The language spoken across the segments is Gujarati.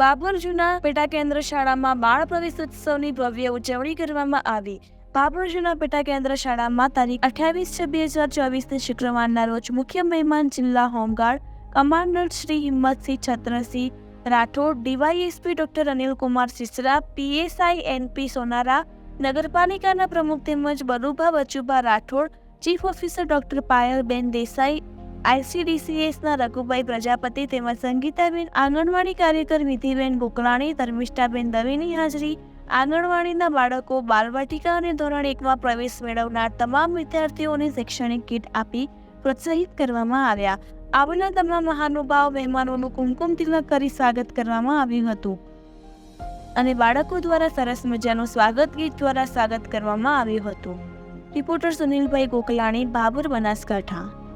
બાબર જૂના પેટા કેન્દ્ર શાળામાં બાળ પ્રવેશ ઉત્સવની ભવ્ય ઉજવણી કરવામાં આવી. બાબર જૂના પેટા કેન્દ્ર શાળામાં તારીખ અઠ્યાવીસ છ બે હજાર ચોવીસને શુક્રવારના રોજ મુખ્ય મહેમાન જિલ્લા home guard commander Shri Himmatsinh Chhatrasinh, Rathod DYSP doctor Anilkumar Sisara, PSI NP Sonara, નગરપાલિકાના પ્રમુખ તેમજ Barubha Bachubha Rathod, chief officer doctor Payalben Desai આઈસીડીસીએસના Raghubhai Prajapati તેમજ સંગીતાબેન આંગણવાડી કાર્યકર વિધિબેન ગોકલાણી, ધર્મિષ્ઠાબેન દવેની હાજરી, આંગણવાડીના બાળકો, બાલવાટિકા અને ધોરણ એકમાં પ્રવેશ મેળવનાર તમામ વિદ્યાર્થીઓને શૈક્ષણિક કીટ આપી પ્રોત્સાહિત કરવામાં આવ્યા. આવેલા તમામ મહાનુભાવ, મહેમાનોનું કુમકુમ તિલક કરી સ્વાગત કરવામાં આવ્યું હતું. અને બાળકો દ્વારા સરસ મજાનું સ્વાગત ગીત દ્વારા સ્વાગત કરવામાં આવ્યું હતું. રિપોર્ટર સુનિલભાઈ ગોકલાણી, બાબર બનાસકાંઠા.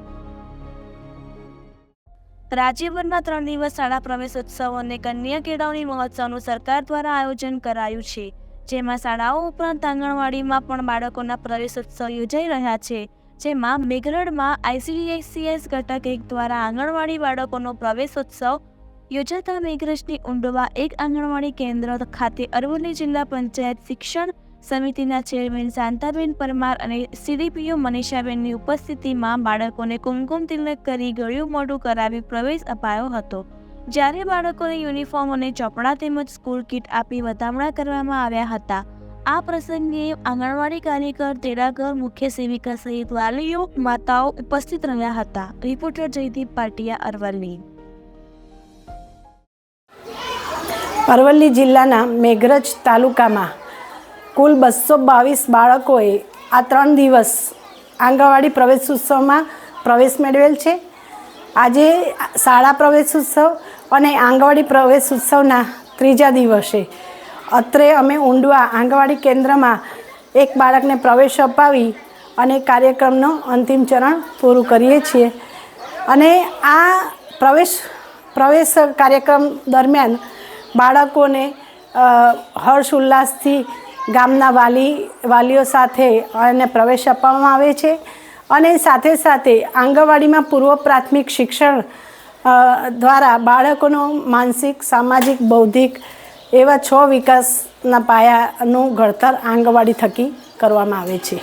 રાજ્યભરમાં ત્રણ દિવસ શાળા પ્રવેશોત્સવ અને કન્યા કેળવણી મહોત્સવનું સરકાર દ્વારા આયોજન કરાયું છે. જેમાં શાળાઓ ઉપરાંત આંગણવાડીમાં પણ બાળકોના પ્રવેશોત્સવ યોજાઈ રહ્યા છે. જેમાં મેઘરડમાં આઈસીડીએસસીએસ ઘટક એક દ્વારા આંગણવાડી બાળકોનો પ્રવેશ ઉત્સવ યોજાતા મેઘરજની ઉંડવા એક આંગણવાડી કેન્દ્ર ખાતે અરવલ્લી જિલ્લા પંચાયત શિક્ષણ સમિતિના ચેરમેન શાંતાબેન પરમાર અને સીડીપીઓ મનીષાબેનની ઉપસ્થિતિમાં બાળકોને કુમકુમ તિલક કરી ગળ્યું મોઢું કરાવી પ્રવેશ અપાયો હતો. જ્યારે બાળકોને યુનિફોર્મ અને ચોપડા તેમજ સ્કૂલ કીટ આપી વધામણા કરવામાં આવ્યા હતા. આ પ્રસંગે આંગણવાડી કાર્યકર, તેડાગર, મુખ્ય સેવિકા સહિત વાલીઓ, માતાઓ ઉપસ્થિત રહ્યા હતા. રિપોર્ટર જયદીપ પાટિયા, અરવલ્લી. અરવલ્લી જિલ્લાના મેઘરજ તાલુકામાં કુલ બસો બાવીસ બાળકોએ આ ત્રણ દિવસ આંગણવાડી પ્રવેશ ઉત્સવમાં પ્રવેશ મેળવેલ છે. આજે શાળા પ્રવેશ ઉત્સવ અને આંગણવાડી પ્રવેશ ઉત્સવના ત્રીજા દિવસે અત્રે અમે ઊંડવા આંગણવાડી કેન્દ્રમાં એક બાળકને પ્રવેશ અપાવી અને કાર્યક્રમનો અંતિમ ચરણ પૂરું કરીએ છીએ. અને આ પ્રવેશ પ્રવેશ કાર્યક્રમ દરમિયાન બાળકોને હર્ષ ઉલ્લાસથી ગામના વાલી, વાલીઓ સાથે અને પ્રવેશ આપવામાં આવે છે અને સાથે સાથે આંગણવાડીમાં પૂર્વ પ્રાથમિક શિક્ષણ દ્વારા બાળકોનો માનસિક, સામાજિક, બૌદ્ધિક એવા છ વિકાસના પાયાનું ઘડતર આંગણવાડી થકી કરવામાં આવે છે.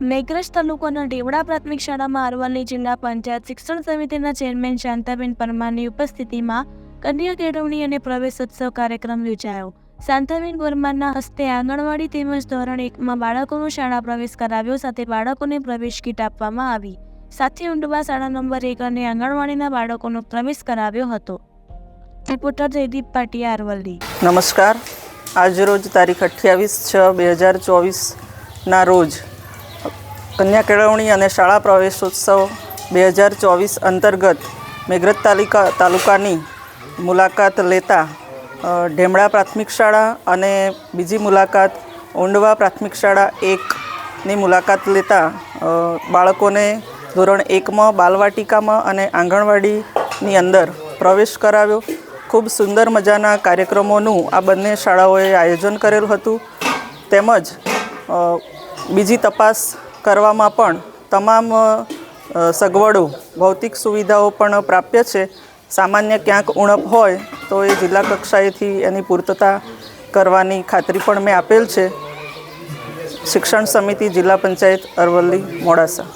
મેઘરજ તાલુકાના ડેવડા પ્રાથમિક શાળામાં અરવલ્લી જિલ્લા પંચાયત શિક્ષણ સમિતિના ચેરમેન શાંતાબેન પરમારની ઉપસ્થિતિમાં કન્યા કેળવણી અને પ્રવેશોત્સવ કાર્યક્રમ યોજાયો. શાંતાબેન પરમારના હસ્તે આંગણવાડી તેમજ ધોરણ એકમાં બાળકોનો શાળા પ્રવેશ કરાવ્યો સાથે બાળકોને પ્રવેશ કીટ આપવામાં આવી. સાથે ઊંડવા શાળા નંબર એક અને આંગણવાડીના બાળકોનો પ્રવેશ કરાવ્યો હતો. રિપોર્ટર જયદીપ પાટિયા, અરવલ્લી. નમસ્કાર. આજરોજ તારીખ અઠ્યાવીસ છ બે હજાર ચોવીસના રોજ કન્યા કેળવણી અને શાળા પ્રવેશોત્સવ બે હજાર ચોવીસ અંતર્ગત મેઘરજ તાલુકા તાલુકાની મુલાકાત લેતા ઢેમડા પ્રાથમિક શાળા અને બીજી મુલાકાત ઊંડવા પ્રાથમિક શાળા એકની મુલાકાત લેતા બાળકોને ધોરણ એકમાં બાલવાટિકામાં અને આંગણવાડીની અંદર પ્રવેશ કરાવ્યો. ખૂબ સુંદર મજાના કાર્યક્રમોનું આ બંને શાળાઓએ આયોજન કરેલું હતું. તેમજ બીજી તપાસ કરવામાં પણ તમામ સગવડો, ભૌતિક સુવિધાઓ પણ પ્રાપ્ય છે. સામાન્ય ક્યાંક ઉણપ હોય તો એ જિલ્લા કક્ષાએથી એની પૂર્તતા કરવાની ખાતરી પણ મેં આપેલ છે. શિક્ષણ સમિતિ જિલ્લા પંચાયત અરવલ્લી મોડાસા.